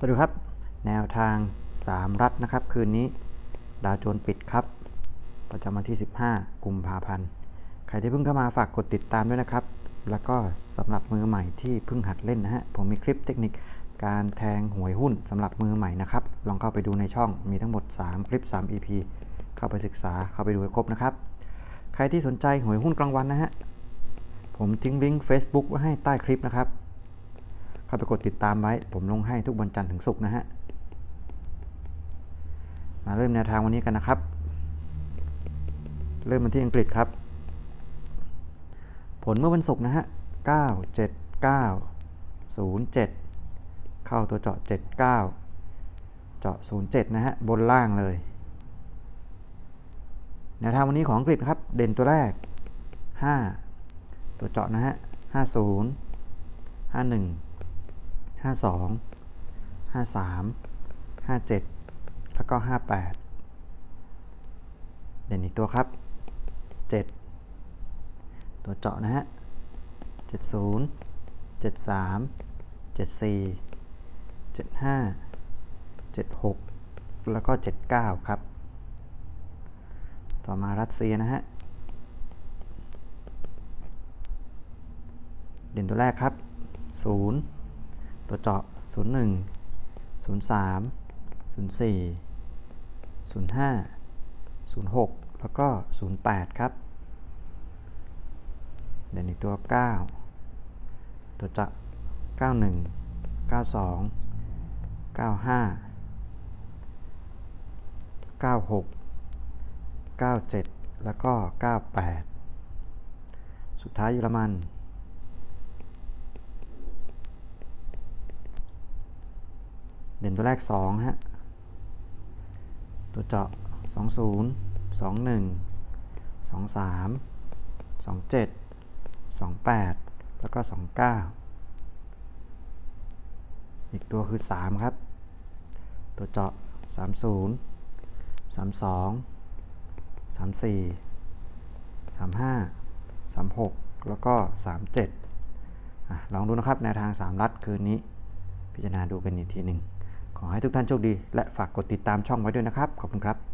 สวัสดีครับ แนวทาง 3 รัฐนะครับ คืนนี้ ดาวโจนส์ปิดครับ ประจำวันที่ 15 กุมภาพันธ์ ใครที่เพิ่งเข้ามาฝากกดติดตามด้วยนะครับ แล้วก็สำหรับมือใหม่ที่เพิ่งหัดเล่นนะฮะ ผมมีคลิปเทคนิคการแทงหวยหุ้นสำหรับมือใหม่นะครับ ลองเข้าไปดูในช่องมีทั้งหมด 3 คลิป 3 EP เข้าไปศึกษาเข้าไปดูให้ครบนะครับ ใครที่สนใจหวยหุ้นกลางวันนะฮะผมทิ้งลิงก์ Facebook ไว้ให้ใต้คลิปนะครับ เข้าไปกดติดตามไว้ ผมลงให้ทุกวันจันทร์ถึงศุกร์นะฮะ มาเริ่มแนวทางวันนี้กันนะครับ เริ่มมาที่อังกฤษครับ ผลเมื่อวันศุกร์นะฮะ 9 7 9 0 7 เข้าตัวเจาะ 79 เจาะ 07 นะฮะ บนล่างเลย แนวทางวันนี้ของอังกฤษครับ เด่นตัวแรก 5 ตัวเจาะนะฮะ 50 51 52 53 57แล้วก็58เด่นอีกตัวครับ7ตัวเจาะนะฮะ70 73 74 75 76แล้วก็79ครับ ต่อมารัสเซียนะฮะเด่นตัวแรกครับ0 ตัวเจาะ 01 03 04 05 06 แล้วก็ 08 ครับ เด่นอีกตัว 9 ตัวเจาะ 91 92 95 96 97 แล้วก็ 98 สุดท้ายเยอรมัน เด่นตัวแรก2ฮะ ตัวเจาะ 20 21 23 27 28 แล้วก็ 29 อีกตัวคือ 3 ครับ ตัวเจาะ 30 32 34 35 36 แล้วก็ 37อะลองดูนะครับแนวทาง 3 รัดคืนนี้ พิจารณาดูกันอีกทีหนึ่ง ขอให้ทุกท่านโชคดี และฝากกดติดตามช่องไว้ด้วยนะครับ ขอบคุณครับ